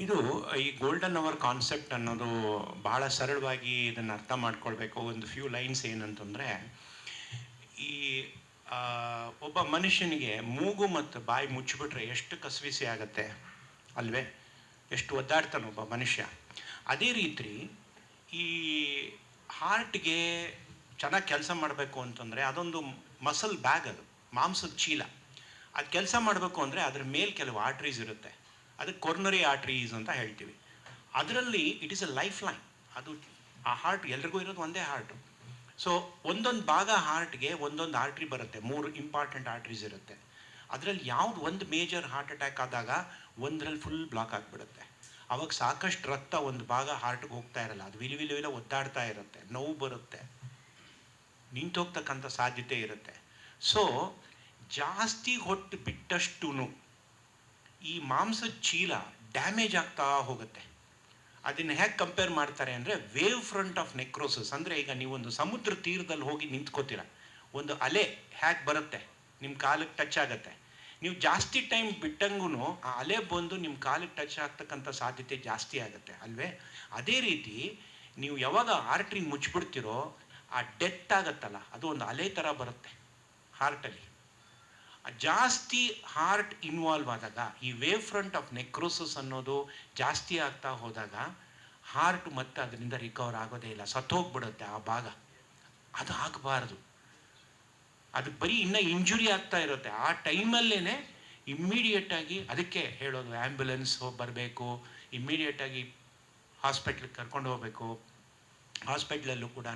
ಇದು ಈ golden hour concept ಅನ್ನೋದು ಬಹಳ ಸರಳವಾಗಿ ಇದನ್ನು ಅರ್ಥ ಮಾಡ್ಕೊಳ್ಬೇಕು. ಒಂದು ಫ್ಯೂ ಲೈನ್ಸ್ ಏನಂತಂದರೆ, ಈ ಒಬ್ಬ ಮನುಷ್ಯನಿಗೆ ಮೂಗು ಮತ್ತು ಬಾಯಿ ಮುಚ್ಚಿಬಿಟ್ರೆ ಎಷ್ಟು ಕಸವಿಸಿ ಆಗತ್ತೆ? ಅಲ್ವೇ? ಎಷ್ಟು ಒದ್ದಾಡ್ತಾನೆ ಒಬ್ಬ ಮನುಷ್ಯ? ಅದೇ ರೀತಿ ಈ ಹಾರ್ಟ್ಗೆ ಚೆನ್ನಾಗಿ ಕೆಲಸ ಮಾಡಬೇಕು ಅಂತಂದರೆ ಅದೊಂದು ಮಸಲ್ ಬ್ಯಾಗ್ ಅದು, ಮಾಂಸದ ಚೀಲ. ಅದು ಕೆಲಸ ಮಾಡಬೇಕು ಅಂದರೆ ಅದ್ರ ಮೇಲೆ ಕೆಲವು ಆರ್ಟ್ರೀಸ್ ಇರುತ್ತೆ. ಅದಕ್ಕೆ ಕೊರ್ನರಿ ಆರ್ಟ್ರೀಸ್ ಅಂತ ಹೇಳ್ತೀವಿ. ಅದರಲ್ಲಿ it is a life line ಅದು ಆ ಹಾರ್ಟ್ ಎಲ್ರಿಗೂ ಇರೋದು ಒಂದೇ ಹಾರ್ಟು ಸೊ ಒಂದೊಂದು ಭಾಗ ಹಾರ್ಟ್ಗೆ ಒಂದೊಂದು ಆರ್ಟ್ರಿ ಬರುತ್ತೆ. ಮೂರು ಇಂಪಾರ್ಟೆಂಟ್ ಆರ್ಟ್ರೀಸ್ ಇರುತ್ತೆ. ಅದರಲ್ಲಿ ಯಾವ್ದು ಒಂದು ಮೇಜರ್ ಹಾರ್ಟ್ ಅಟ್ಯಾಕ್ ಆದಾಗ ಒಂದರಲ್ಲಿ ಫುಲ್ ಬ್ಲಾಕ್ ಆಗಿಬಿಡುತ್ತೆ. ಅವಾಗ ಸಾಕಷ್ಟು ರಕ್ತ ಒಂದು ಭಾಗ ಹಾರ್ಟ್ಗೆ ಹೋಗ್ತಾ ಇರಲ್ಲ. ಅದು ವಿಲಿ ವಿಲಿ ವಿಲ ಒದ್ದಾಡ್ತಾ ಇರುತ್ತೆ. ನೋವು ಬರುತ್ತೆ. ನಿಂತೋಗ್ತಕ್ಕಂಥ ಸಾಧ್ಯತೆ ಇರುತ್ತೆ. ಸೊ ಜಾಸ್ತಿ ಹೊಟ್ಟು ಬಿಟ್ಟಷ್ಟು ಈ ಮಾಂಸದ ಚೀಲ ಡ್ಯಾಮೇಜ್ ಆಗ್ತಾ ಹೋಗುತ್ತೆ. ಅದನ್ನು ಹೇಗೆ ಕಂಪೇರ್ ಮಾಡ್ತಾರೆ ಅಂದರೆ ವೇವ್ ಫ್ರಂಟ್ ಆಫ್ ನೆಕ್ರೋಸಸ್ ಅಂದರೆ ಈಗ ನೀವೊಂದು ಸಮುದ್ರ ತೀರದಲ್ಲಿ ಹೋಗಿ ನಿಂತ್ಕೋತೀರ. ಒಂದು ಅಲೆ ಹ್ಯಾಕ್ ಬರುತ್ತೆ? ನಿಮ್ಮ ಕಾಲಿಗೆ ಟಚ್ ಆಗುತ್ತೆ. ನೀವು ಜಾಸ್ತಿ ಟೈಮ್ ಬಿಟ್ಟಂಗೂ ಆ ಅಲೆ ಬಂದು ನಿಮ್ಮ ಕಾಲಿಗೆ ಟಚ್ ಆಗ್ತಕ್ಕಂಥ ಸಾಧ್ಯತೆ ಜಾಸ್ತಿ ಆಗುತ್ತೆ, ಅಲ್ವೇ? ಅದೇ ರೀತಿ ನೀವು ಯಾವಾಗ ಆರ್ಟ್ರಿ ಮುಚ್ಚಿಬಿಡ್ತೀರೋ ಆ ಡೆತ್ ಆಗುತ್ತಲ್ಲ, ಅದು ಒಂದು ಅಲೆ ಥರ ಬರುತ್ತೆ ಹಾರ್ಟಲ್ಲಿ ಜಾಸ್ತಿ ಹಾರ್ಟ್ ಇನ್ವಾಲ್ವ್ ಆದಾಗ, ಈ ವೇವ್ ಫ್ರಂಟ್ ಆಫ್ ನೆಕ್ರೋಸಸ್ ಅನ್ನೋದು ಜಾಸ್ತಿ ಆಗ್ತಾ ಹೋದಾಗ ಹಾರ್ಟ್ ಮತ್ತೆ ಅದರಿಂದ ರಿಕವರ್ ಆಗೋದೇ ಇಲ್ಲ. ಸತ್ತೋಗ್ಬಿಡುತ್ತೆ ಆ ಭಾಗ. ಅದು ಆಗಬಾರದು. ಅದು ಬರೀ ಇನ್ನೂ ಇಂಜುರಿ ಆಗ್ತಾ ಇರುತ್ತೆ. ಆ ಟೈಮಲ್ಲೇ ಇಮ್ಮಿಡಿಯೇಟ್ ಆಗಿ ಅದಕ್ಕೆ ಹೇಳೋದು ಆ್ಯಂಬುಲೆನ್ಸ್ ಬರಬೇಕು ಇಮ್ಮಿಡಿಯೇಟ್ ಆಗಿ ಹಾಸ್ಪಿಟ್ಲಿಗೆ ಕರ್ಕೊಂಡು ಹೋಗಬೇಕು. ಹಾಸ್ಪಿಟ್ಲಲ್ಲೂ ಕೂಡ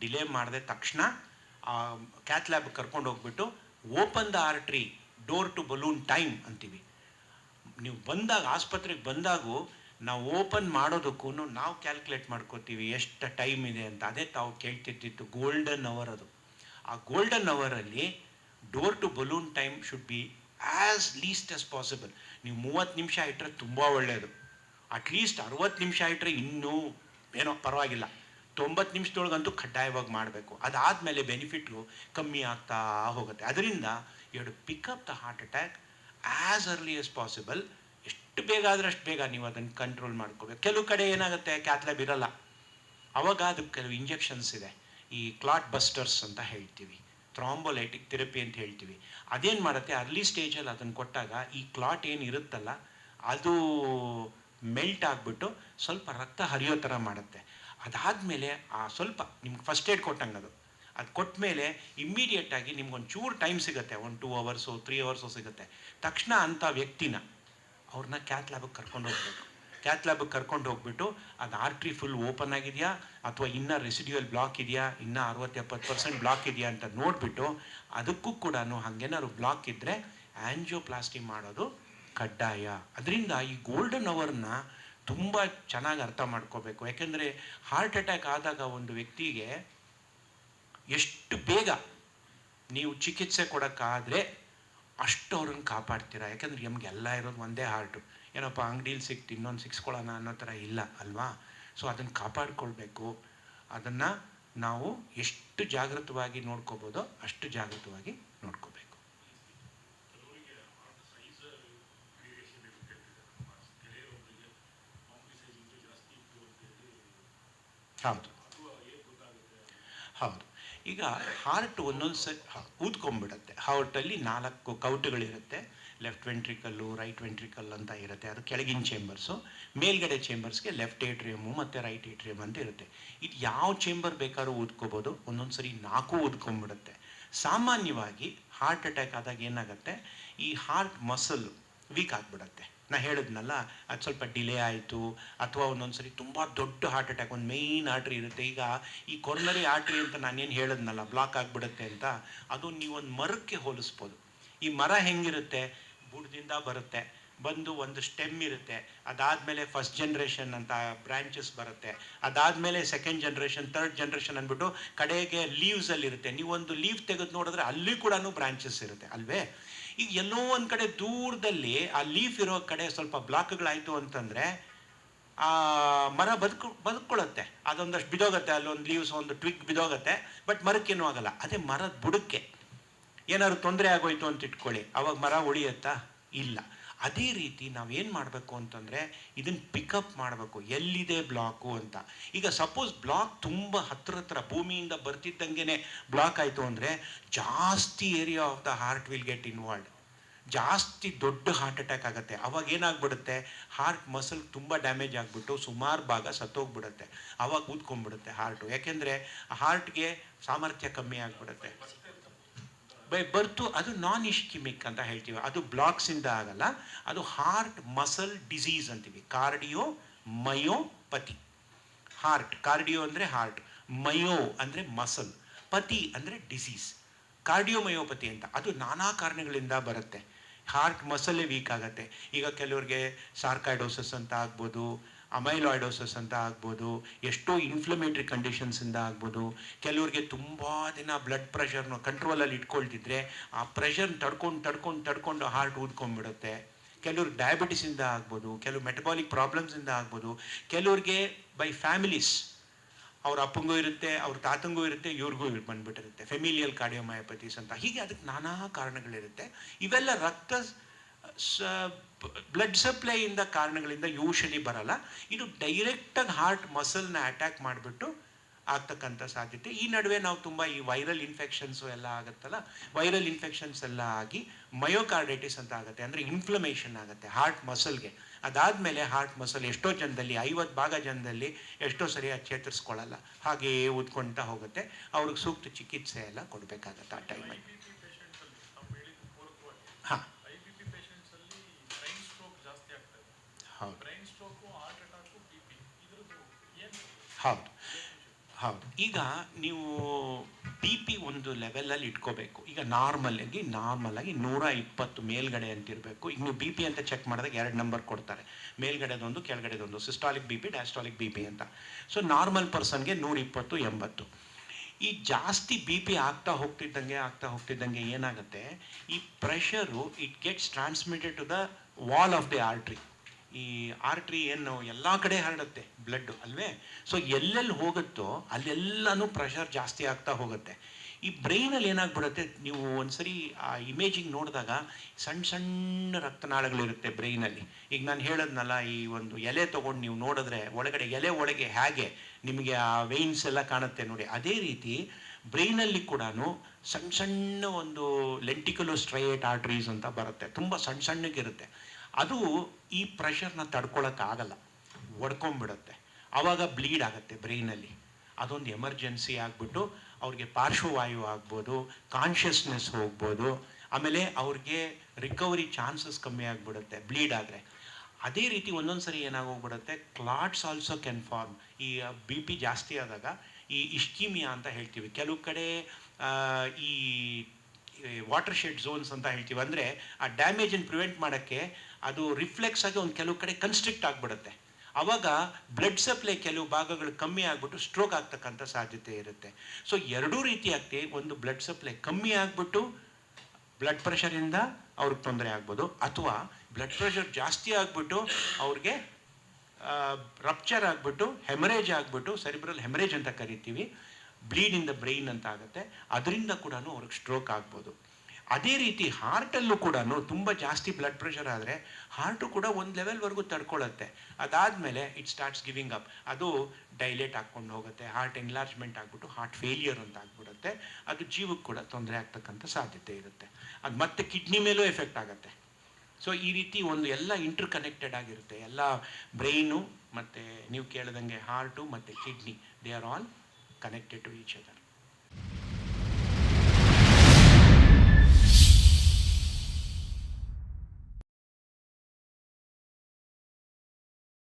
ಡಿಲೇ ಮಾಡದೆ ತಕ್ಷಣ ಕ್ಯಾತ್ ಲ್ಯಾಬ್ ಕರ್ಕೊಂಡು ಹೋಗ್ಬಿಟ್ಟು open the artery, door to balloon time ಅಂತೀವಿ. ನೀವು ಬಂದಾಗ, ಆಸ್ಪತ್ರೆಗೆ ಬಂದಾಗೂ ನಾವು ಓಪನ್ ಮಾಡೋದಕ್ಕೂ ನಾವು ಕ್ಯಾಲ್ಕುಲೇಟ್ ಮಾಡ್ಕೋತೀವಿ, ಎಷ್ಟು ಟೈಮ್ ಇದೆ ಅಂತ. ಅದೇ ತಾವು ಕೇಳ್ತಿದ್ದಿತ್ತು ಗೋಲ್ಡನ್ ಅವರ್ ಅದು. ಆ ಗೋಲ್ಡನ್ ಅವರಲ್ಲಿ door to balloon time should be as least as possible ನೀವು ಮೂವತ್ತು ನಿಮಿಷ ಇಟ್ಟರೆ ತುಂಬ ಒಳ್ಳೆಯದು ಅಟ್ಲೀಸ್ಟ್ ಅರವತ್ತು ನಿಮಿಷ ಇಟ್ಟರೆ ಇನ್ನೂ ಏನೋ ಪರವಾಗಿಲ್ಲ. ತೊಂಬತ್ತು ನಿಮಿಷದೊಳಗಂತೂ ಕಡ್ಡಾಯವಾಗಿ ಮಾಡಬೇಕು. ಅದಾದಮೇಲೆ ಬೆನಿಫಿಟ್ಲು ಕಮ್ಮಿ ಆಗ್ತಾ ಹೋಗುತ್ತೆ. ಅದರಿಂದ ಎರಡು pick up the heart attack as early as possible ಎಷ್ಟು ಬೇಗ ಆದರೆ ಅಷ್ಟು ಬೇಗ ನೀವು ಅದನ್ನು ಕಂಟ್ರೋಲ್ ಮಾಡ್ಕೋಬೇಕು. ಕೆಲವು ಕಡೆ ಏನಾಗುತ್ತೆ ಕ್ಯಾತ್ಲಾಬ್ ಇರಲ್ಲ ಅವಾಗ ಅದಕ್ಕೆ ಕೆಲವು ಇಂಜೆಕ್ಷನ್ಸ್ ಇದೆ. ಈ ಕ್ಲಾಟ್ ಬಸ್ಟರ್ಸ್ ಅಂತ ಹೇಳ್ತೀವಿ. ಥ್ರಾಂಬೋಲೈಟಿಕ್ ಥೆರಪಿ ಅಂತ ಹೇಳ್ತೀವಿ. ಅದೇನು ಮಾಡುತ್ತೆ ಅರ್ಲಿ ಸ್ಟೇಜಲ್ಲಿ ಅದನ್ನು ಕೊಟ್ಟಾಗ ಈ ಕ್ಲಾಟ್ ಏನು ಇರುತ್ತಲ್ಲ, ಅದು ಮೆಲ್ಟ್ ಆಗಿಬಿಟ್ಟು ಸ್ವಲ್ಪ ರಕ್ತ ಹರಿಯೋ ಥರ ಮಾಡುತ್ತೆ. ಅದಾದಮೇಲೆ ಆ ಸ್ವಲ್ಪ ನಿಮ್ಗೆ ಫಸ್ಟ್ ಏಡ್ ಕೊಟ್ಟಂಗೆ ಅದು. ಅದು ಕೊಟ್ಟ ಮೇಲೆ ಇಮ್ಮಿಡಿಯೇಟಾಗಿ ನಿಮ್ಗೊಂದು ಚೂರು ಟೈಮ್ ಸಿಗುತ್ತೆ, ಒಂದು ಟೂ ಅವರ್ಸು ತ್ರೀ ಅವರ್ಸು ಸಿಗುತ್ತೆ. ತಕ್ಷಣ ಅಂಥ ವ್ಯಕ್ತಿನ ಅವ್ರನ್ನ ಕ್ಯಾತ್ ಲ್ಯಾಬಿಗೆ ಕರ್ಕೊಂಡು ಹೋಗ್ಬೇಕು. ಕ್ಯಾತ್ ಲ್ಯಾಬಿಗೆ ಕರ್ಕೊಂಡು ಹೋಗ್ಬಿಟ್ಟು ಅದು ಆರ್ಟ್ರಿ ಫುಲ್ ಓಪನ್ ಆಗಿದೆಯಾ, ಅಥವಾ ಇನ್ನೂ ರೆಸಿಡ್ಯೂಯಲ್ ಬ್ಲಾಕ್ ಇದೆಯಾ, ಇನ್ನೂ ಅರವತ್ತು ಎಪ್ಪತ್ತು ಪರ್ಸೆಂಟ್ ಬ್ಲಾಕ್ ಇದೆಯಾ ಅಂತ ನೋಡಿಬಿಟ್ಟು ಅದಕ್ಕೂ ಕೂಡ ಹಾಗೇನಾದ್ರು ಬ್ಲಾಕ್ ಇದ್ದರೆ ಆ್ಯಂಜಿಯೋಪ್ಲಾಸ್ಟಿ ಮಾಡೋದು ಕಡ್ಡಾಯ. ಅದರಿಂದ ಈ ಗೋಲ್ಡನ್ ಅವರ್ನ ತುಂಬ ಚೆನ್ನಾಗಿ ಅರ್ಥ ಮಾಡ್ಕೋಬೇಕು. ಯಾಕೆಂದರೆ ಹಾರ್ಟ್ ಅಟ್ಯಾಕ್ ಆದಾಗ ಒಂದು ವ್ಯಕ್ತಿಗೆ ಎಷ್ಟು ಬೇಗ ನೀವು ಚಿಕಿತ್ಸೆ ಕೊಡೋಕ್ಕಾದರೆ ಅಷ್ಟು ಅವ್ರನ್ನ ಕಾಪಾಡ್ತೀರಾ. ಯಾಕಂದ್ರೆ ನಮ್ಗೆ ಎಲ್ಲ ಇರೋದು ಒಂದೇ ಹಾರ್ಟು ಏನಪ್ಪ, ಅಂಗಡೀಲಿ ಸಿಕ್ತು, ಇನ್ನೊಂದು ಸಿಕ್ಸ್ಕೊಳ್ಳೋಣ ಅನ್ನೋ ಥರ ಇಲ್ಲ, ಅಲ್ವಾ? ಸೊ ಅದನ್ನು ಕಾಪಾಡ್ಕೊಳ್ಬೇಕು. ಅದನ್ನು ನಾವು ಎಷ್ಟು ಜಾಗೃತವಾಗಿ ನೋಡ್ಕೋಬೋದೋ ಅಷ್ಟು ಜಾಗೃತವಾಗಿ ನೋಡ್ಕೋಬೇಕು. ಹೌದು. ಹೌದು. ಈಗ ಹಾರ್ಟ್ ಒಂದೊಂದು ಸರಿ ಊದ್ಕೊಂಡ್ಬಿಡುತ್ತೆ ಹಾರ್ಟಲ್ಲಿ ನಾಲ್ಕು ಕೌಟುಗಳಿರುತ್ತೆ. ಲೆಫ್ಟ್ ವೆಂಟ್ರಿಕಲ್ಲು, ರೈಟ್ ವೆಂಟ್ರಿಕಲ್ ಅಂತ ಇರುತ್ತೆ. ಅದು ಕೆಳಗಿನ ಚೇಂಬರ್ಸು. ಮೇಲ್ಗಡೆ ಚೇಂಬರ್ಸ್ಗೆ ಲೆಫ್ಟ್ ಏಟ್ರಿಯಮು ಮತ್ತು ರೈಟ್ ಏಟ್ರಿಯಮ್ ಅಂತ ಇರುತ್ತೆ. ಇದು ಯಾವ ಚೇಂಬರ್ ಬೇಕಾದ್ರೂ ಊದ್ಕೋಬೋದು. ಒಂದೊಂದು ಸರಿ ನಾಲ್ಕು ಊದ್ಕೊಂಡ್ಬಿಡುತ್ತೆ. ಸಾಮಾನ್ಯವಾಗಿ ಹಾರ್ಟ್ ಅಟ್ಯಾಕ್ ಆದಾಗ ಏನಾಗುತ್ತೆ? ಈ ಹಾರ್ಟ್ ಮಸಲ್ ವೀಕ್ ಆಗಿಬಿಡುತ್ತೆ. ನಾ ಹೇಳಿದ್ನಲ್ಲ, ಅದು ಸ್ವಲ್ಪ ಡಿಲೇ ಆಯಿತು. ಅಥವಾ ಒಂದೊಂದು ಸರಿ ತುಂಬ ದೊಡ್ಡ ಹಾರ್ಟ್ ಅಟ್ಯಾಕ್ ಒಂದು ಮೇಯ್ನ್ ಆರ್ಟ್ರಿ ಇರುತ್ತೆ. ಈಗ ಈ ಕೊರ್ನರಿ ಆರ್ಟ್ರಿ ಅಂತ ನಾನೇನು ಹೇಳಿದ್ನಲ್ಲ ಬ್ಲಾಕ್ ಆಗಿಬಿಡುತ್ತೆ ಅಂತ, ಅದು ನೀವೊಂದು ಮರಕ್ಕೆ ಹೋಲಿಸ್ಬೋದು. ಈ ಮರ ಹೆಂಗಿರುತ್ತೆ? ಬುಡದಿಂದ ಬರುತ್ತೆ. ಬಂದು ಒಂದು ಸ್ಟೆಮ್ ಇರುತ್ತೆ. ಅದಾದಮೇಲೆ ಫಸ್ಟ್ ಜನ್ರೇಷನ್ ಅಂತ ಬ್ರ್ಯಾಂಚಸ್ ಬರುತ್ತೆ. ಅದಾದಮೇಲೆ ಸೆಕೆಂಡ್ ಜನ್ರೇಷನ್ ತರ್ಡ್ ಜನ್ರೇಷನ್ ಅಂದ್ಬಿಟ್ಟು ಕಡೆಗೆ ಲೀವ್ಸಲ್ಲಿ ಇರುತ್ತೆ ನೀವೊಂದು ಲೀವ್ ತೆಗೆದು ನೋಡಿದ್ರೆ ಅಲ್ಲಿ ಕೂಡ ಬ್ರಾಂಚಸ್ ಇರುತ್ತೆ. ಅಲ್ವೇ? ಈಗ ಎಲ್ಲೋ ಒಂದು ಕಡೆ ದೂರದಲ್ಲಿ ಆ ಲೀಫ್ ಇರೋ ಕಡೆ ಸ್ವಲ್ಪ ಬ್ಲಾಕ್ಗಳಾಯಿತು ಅಂತಂದರೆ ಆ ಮರ ಬದುಕು ಬದುಕೊಳ್ಳುತ್ತೆ ಅದೊಂದಷ್ಟು ಬಿದೋಗುತ್ತೆ, ಅಲ್ಲೊಂದು ಲೀವ್ಸ್ ಒಂದು ಟ್ವಿಗ್ ಬಿದೋಗುತ್ತೆ ಬಟ್ ಮರಕ್ಕೇನೂ ಆಗಲ್ಲ. ಅದೇ ಮರದ ಬುಡಕ್ಕೆ ಏನಾದ್ರು ತೊಂದರೆ ಆಗೋಯ್ತು ಅಂತ ಇಟ್ಕೊಳ್ಳಿ. ಅವಾಗ ಮರ ಉಳಿಯತ್ತಾ? ಇಲ್ಲ. ಅದೇ ರೀತಿ ನಾವೇನು ಮಾಡಬೇಕು ಅಂತಂದರೆ ಇದನ್ನು ಪಿಕಪ್ ಮಾಡಬೇಕು, ಎಲ್ಲಿದೆ ಬ್ಲಾಕು ಅಂತ. ಈಗ ಸಪೋಸ್ ಬ್ಲಾಕ್ ತುಂಬ ಹತ್ರ ಹತ್ರ ಭೂಮಿಯಿಂದ ಬರ್ತಿದ್ದಂಗೆ ಬ್ಲಾಕ್ ಆಯಿತು ಅಂದರೆ ಜಾಸ್ತಿ area of the heart will get involve ಜಾಸ್ತಿ ದೊಡ್ಡ ಹಾರ್ಟ್ ಅಟ್ಯಾಕ್ ಆಗುತ್ತೆ. ಅವಾಗ ಏನಾಗ್ಬಿಡುತ್ತೆ? ಹಾರ್ಟ್ ಮಸಲ್ ತುಂಬ ಡ್ಯಾಮೇಜ್ ಆಗಿಬಿಟ್ಟು ಸುಮಾರು ಭಾಗ ಸತ್ತೋಗ್ಬಿಡುತ್ತೆ. ಅವಾಗ ಕೂತ್ಕೊಂಡ್ಬಿಡುತ್ತೆ ಹಾರ್ಟು ಯಾಕೆಂದರೆ ಹಾರ್ಟ್ಗೆ ಸಾಮರ್ಥ್ಯ ಕಮ್ಮಿ ಆಗಿಬಿಡುತ್ತೆ. ಬೈ ಬರ್ತು, ಅದು ನಾನ್ ಇಶ್ಕಿಮಿಕ್ ಅಂತ ಹೇಳ್ತೀವಿ. ಅದು ಬ್ಲಾಕ್ಸಿಂದ ಆಗಲ್ಲ. ಅದು ಹಾರ್ಟ್ ಮಸಲ್ ಡಿಸೀಸ್ ಅಂತೀವಿ. ಕಾರ್ಡಿಯೋ ಮಯೋಪತಿ ಹಾರ್ಟ್ ಕಾರ್ಡಿಯೋ ಅಂದರೆ ಹಾರ್ಟ್ ಮಯೋ ಅಂದರೆ ಮಸಲ್ ಪತಿ ಅಂದರೆ ಡಿಸೀಸ್ ಕಾರ್ಡಿಯೋಮಯೋಪತಿ ಅಂತ. ಅದು ನಾನಾ ಕಾರಣಗಳಿಂದ ಬರುತ್ತೆ. ಹಾರ್ಟ್ ಮಸಲೇ ವೀಕ್ ಆಗುತ್ತೆ. ಈಗ ಕೆಲವ್ರಿಗೆ ಸಾರ್ಕಾಯ್ಡೋಸಸ್ ಅಂತ ಆಗ್ಬೋದು ಅಮೈಲಾಯ್ಡೋಸಸ್ ಅಂತ ಆಗ್ಬೋದು, ಎಷ್ಟೋ ಇನ್ಫ್ಲಮೇಟ್ರಿ ಕಂಡೀಷನ್ಸಿಂದ ಆಗ್ಬೋದು, ಕೆಲವ್ರಿಗೆ ತುಂಬ ದಿನ ಬ್ಲಡ್ ಪ್ರೆಷರ್ನ ಕಂಟ್ರೋಲಲ್ಲಿ ಇಟ್ಕೊಳ್ತಿದ್ರೆ ಆ ಪ್ರೆಷರ್ ತಡ್ಕೊಂಡು ತಡ್ಕೊಂಡು ತಡ್ಕೊಂಡು ಹಾರ್ಟ್ ಊದ್ಕೊಂಡ್ಬಿಡುತ್ತೆ. ಕೆಲವ್ರಿಗೆ ಡಯಾಬಿಟಿಸಿಂದ ಆಗ್ಬೋದು, ಕೆಲವು ಮೆಟಬಾಲಿಕ್ ಪ್ರಾಬ್ಲಮ್ಸಿಂದ ಆಗ್ಬೋದು, ಕೆಲವ್ರಿಗೆ ಬೈ ಫ್ಯಾಮಿಲೀಸ್ ಅವ್ರ ಅಪ್ಪಂಗೂ ಇರುತ್ತೆ, ಅವ್ರ ತಾತಂಗೂ ಇರುತ್ತೆ, ಇವ್ರಿಗೂ ಬಂದ್ಬಿಟ್ಟಿರುತ್ತೆ. ಫೆಮಿಲಿಯಲ್ ಕಾರ್ಡಿಯೋಮಯೋಪತೀಸ್ ಅಂತ. ಹೀಗೆ ಅದಕ್ಕೆ ನಾನಾ ಕಾರಣಗಳಿರುತ್ತೆ. ಇವೆಲ್ಲ ರಕ್ತ ಬ್ಲಡ್ ಸಪ್ಲೈಯಿಂದ ಕಾರಣಗಳಿಂದ ಯೂಶಲಿ ಬರಲ್ಲ. ಇದು ಡೈರೆಕ್ಟಾಗಿ ಹಾರ್ಟ್ ಮಸಲ್ನ ಅಟ್ಯಾಕ್ ಮಾಡಿಬಿಟ್ಟು ಆಗ್ತಕ್ಕಂಥ ಸಾಧ್ಯತೆ. ಈ ನಡುವೆ ನಾವು ತುಂಬ ಈ ವೈರಲ್ ಇನ್ಫೆಕ್ಷನ್ಸು ಎಲ್ಲ ಆಗುತ್ತಲ್ಲ? ವೈರಲ್ ಇನ್ಫೆಕ್ಷನ್ಸ್ ಎಲ್ಲ ಆಗಿ ಮಯೋಕಾರ್ಡೈಟಿಸ್ ಅಂತ ಆಗುತ್ತೆ. ಅಂದರೆ ಇನ್ಫ್ಲಮೇಷನ್ ಆಗುತ್ತೆ ಹಾರ್ಟ್ ಮಸಲ್ಗೆ ಅದಾದಮೇಲೆ ಹಾರ್ಟ್ ಮಸಲ್ ಎಷ್ಟೋ ಜನದಲ್ಲಿ, ಐವತ್ತು ಭಾಗ ಜನದಲ್ಲಿ ಎಷ್ಟೋ ಸರಿ ಅದು ಚೇತರಿಸ್ಕೊಳ್ಳಲ್ಲ. ಹಾಗೆಯೇ ಊದ್ಕೊಳ್ತಾ ಹೋಗುತ್ತೆ. ಅವ್ರಿಗೆ ಸೂಕ್ತ ಚಿಕಿತ್ಸೆ ಎಲ್ಲ ಕೊಡಬೇಕಾಗತ್ತೆ ಆ ಟೈಮಲ್ಲಿ ಹಾಂ ಐ ಬಿ ಪಿ ಪೇಷಂಟ್ಸಲ್ಲಿ ಬ್ರೈನ್ ಸ್ಟ್ರೋಕ್ ಜಾಸ್ತಿ ಆಗ್ತದೆ ಹೌದು brain stroke heart attack B P ಇದ್ರದ್ದು ಏನು ಹೌದು ಹೌದು. ಈಗ ನೀವು ಬಿ ಪಿ ಒಂದು ಲೆವೆಲಲ್ಲಿ ಇಟ್ಕೋಬೇಕು. ಈಗ ನಾರ್ಮಲ್ ಆಗಿ ನಾರ್ಮಲ್ ಆಗಿ ನೂರ ಇಪ್ಪತ್ತು ಮೇಲ್ಗಡೆ ಅಂತಿರಬೇಕು ಈಗ ನೀವು ಬಿ ಪಿ ಅಂತ ಚೆಕ್ ಮಾಡಿದಾಗ ಎರಡು ನಂಬರ್ ಕೊಡ್ತಾರೆ. ಮೇಲ್ಗಡೆದೊಂದು, ಕೆಳಗಡೆದೊಂದು. Systolic B P diastolic B P ಅಂತ. ಸೊ ನಾರ್ಮಲ್ ಪರ್ಸನ್ಗೆ ನೂರ ಇಪ್ಪತ್ತು, ಎಂಬತ್ತು. ಈ ಜಾಸ್ತಿ ಬಿ ಪಿ ಆಗ್ತಾ ಹೋಗ್ತಿದ್ದಂಗೆ ಆಗ್ತಾ ಹೋಗ್ತಿದ್ದಂಗೆ ಏನಾಗುತ್ತೆ? ಈ pressure it gets transmitted to the wall of the artery ಈ ಆರ್ಟ್ರಿ ಏನು ಎಲ್ಲ ಕಡೆ ಹರಡುತ್ತೆ ಬ್ಲಡ್ ಅಲ್ವೇ? ಸೊ ಎಲ್ಲೆಲ್ಲಿ ಹೋಗುತ್ತೋ ಅಲ್ಲೆಲ್ಲನೂ ಪ್ರೆಷರ್ ಜಾಸ್ತಿ ಆಗ್ತಾ ಹೋಗುತ್ತೆ. ಈ ಬ್ರೈನಲ್ಲಿ ಏನಾಗ್ಬಿಡುತ್ತೆ? ನೀವು ಒಂದ್ಸರಿ ಆ ಇಮೇಜಿಂಗ್ ನೋಡಿದಾಗ ಸಣ್ಣ ಸಣ್ಣ ರಕ್ತನಾಳಗಳಿರುತ್ತೆ ಬ್ರೈನಲ್ಲಿ ಈಗ ನಾನು ಹೇಳದ್ನಲ್ಲ, ಈ ಒಂದು ಎಲೆ ತೊಗೊಂಡು ನೀವು ನೋಡಿದ್ರೆ ಒಳಗಡೆ, ಎಲೆ ಒಳಗೆ ಹೇಗೆ ನಿಮಗೆ ಆ ವೆಯ್ನ್ಸ್ ಎಲ್ಲ ಕಾಣುತ್ತೆ ನೋಡಿ. ಅದೇ ರೀತಿ ಬ್ರೈನಲ್ಲಿ ಕೂಡ ಸಣ್ಣ ಸಣ್ಣ ಒಂದು ಲೆಂಟಿಕುಲೋ ಸ್ಟ್ರೈಟ್ ಆರ್ಟ್ರೀಸ್ ಅಂತ ಬರುತ್ತೆ. ತುಂಬ ಸಣ್ಣ ಸಣ್ಣಗಿರುತ್ತೆ. ಅದು ಈ ಪ್ರೆಷರ್ನ ತಡ್ಕೊಳಕ್ಕಾಗಲ್ಲ. ಒಡ್ಕೊಂಡ್ಬಿಡುತ್ತೆ ಆವಾಗ ಬ್ಲೀಡ್ ಆಗುತ್ತೆ ಬ್ರೈನಲ್ಲಿ ಅದೊಂದು ಎಮರ್ಜೆನ್ಸಿ ಆಗಿಬಿಟ್ಟು ಅವ್ರಿಗೆ ಪಾರ್ಶ್ವವಾಯು ಆಗ್ಬೋದು ಕಾನ್ಷಿಯಸ್ನೆಸ್ ಹೋಗ್ಬೋದು, ಆಮೇಲೆ ಅವ್ರಿಗೆ ರಿಕವರಿ ಚಾನ್ಸಸ್ ಕಮ್ಮಿ ಆಗಿಬಿಡುತ್ತೆ ಬ್ಲೀಡ್ ಆದರೆ. ಅದೇ ರೀತಿ ಒಂದೊಂದು ಸರಿ ಏನಾಗೋಗ್ಬಿಡುತ್ತೆ ಕ್ಲಾಟ್ಸ್ ಆಲ್ಸೋ ಕ್ಯಾನ್ ಫಾರ್ಮ್ ಈ ಬಿ ಪಿ ಜಾಸ್ತಿ ಆದಾಗ ಈ ಇಶ್ಕೀಮಿಯಾ ಅಂತ ಹೇಳ್ತೀವಿ. ಕೆಲವು ಕಡೆ ಈ ವಾಟರ್ ಶೆಡ್ ಝೋನ್ಸ್ ಅಂತ ಹೇಳ್ತೀವಿ. ಅಂದರೆ ಆ ಡ್ಯಾಮೇಜನ್ನು ಪ್ರಿವೆಂಟ್ ಮಾಡೋಕ್ಕೆ ಅದು ರಿಫ್ಲೆಕ್ಸ್ ಆಗಿ ಒಂದು ಕೆಲವು ಕಡೆ ಕನ್ಸ್ಟ್ರಿಕ್ಟ್ ಆಗಿಬಿಡುತ್ತೆ. ಆವಾಗ ಬ್ಲಡ್ ಸಪ್ಲೈ ಕೆಲವು ಭಾಗಗಳು ಕಮ್ಮಿ ಆಗಿಬಿಟ್ಟು ಸ್ಟ್ರೋಕ್ ಆಗ್ತಕ್ಕಂಥ ಸಾಧ್ಯತೆ ಇರುತ್ತೆ. ಸೊ ಎರಡೂ ರೀತಿ ಆಗ್ತಿ ಒಂದು ಬ್ಲಡ್ ಸಪ್ಲೈ ಕಮ್ಮಿ ಆಗಿಬಿಟ್ಟು ಬ್ಲಡ್ ಪ್ರೆಷರಿಂದ ಅವ್ರಿಗೆ ತೊಂದರೆ ಆಗ್ಬೋದು. ಅಥವಾ ಬ್ಲಡ್ ಪ್ರೆಷರ್ ಜಾಸ್ತಿ ಆಗಿಬಿಟ್ಟು ಅವ್ರಿಗೆ ರಪ್ಚರ್ ಆಗಿಬಿಟ್ಟು ಹೆಮರೇಜ್ ಆಗಿಬಿಟ್ಟು ಸೆರಿಬ್ರಲ್ ಹೆಮರೇಜ್ ಅಂತ ಕರಿತೀವಿ. ಬ್ಲೀಡ್ ಇನ್ ದ ಬ್ರೈನ್ ಅಂತ ಆಗುತ್ತೆ. ಅದರಿಂದ ಕೂಡ ಅವ್ರಿಗೆ ಸ್ಟ್ರೋಕ್ ಆಗ್ಬೋದು. ಅದೇ ರೀತಿ ಹಾರ್ಟಲ್ಲೂ ಕೂಡ ತುಂಬ ಜಾಸ್ತಿ ಬ್ಲಡ್ ಪ್ರೆಷರ್ ಆದರೆ ಹಾರ್ಟು ಕೂಡ ಒಂದು ಲೆವೆಲ್ವರೆಗೂ ತಡ್ಕೊಳ್ಳುತ್ತೆ ಅದಾದಮೇಲೆ ಇಟ್ ಸ್ಟಾರ್ಟ್ಸ್ ಗಿವಿಂಗ್ ಅಪ್ ಅದು ಡೈಲೇಟ್ ಹಾಕ್ಕೊಂಡು ಹೋಗುತ್ತೆ ಹಾರ್ಟ್ ಎನ್ಲಾರ್ಜ್ಮೆಂಟ್ ಆಗಿಬಿಟ್ಟು ಹಾರ್ಟ್ ಫೇಲಿಯರ್ ಅಂತ ಆಗ್ಬಿಡುತ್ತೆ. ಅದು ಜೀವಕ್ಕೆ ಕೂಡ ತೊಂದರೆ ಆಗ್ತಕ್ಕಂಥ ಸಾಧ್ಯತೆ ಇರುತ್ತೆ. ಅದು ಮತ್ತೆ ಕಿಡ್ನಿ ಮೇಲೂ ಎಫೆಕ್ಟ್ ಆಗುತ್ತೆ. ಸೊ ಈ ರೀತಿ ಒಂದು ಎಲ್ಲ ಇಂಟರ್ ಕನೆಕ್ಟೆಡ್ ಆಗಿರುತ್ತೆ. ಎಲ್ಲ ಬ್ರೈನು ಮತ್ತು ನೀವು ಕೇಳಿದಂಗೆ ಹಾರ್ಟು ಮತ್ತು kidney they are all connected to each other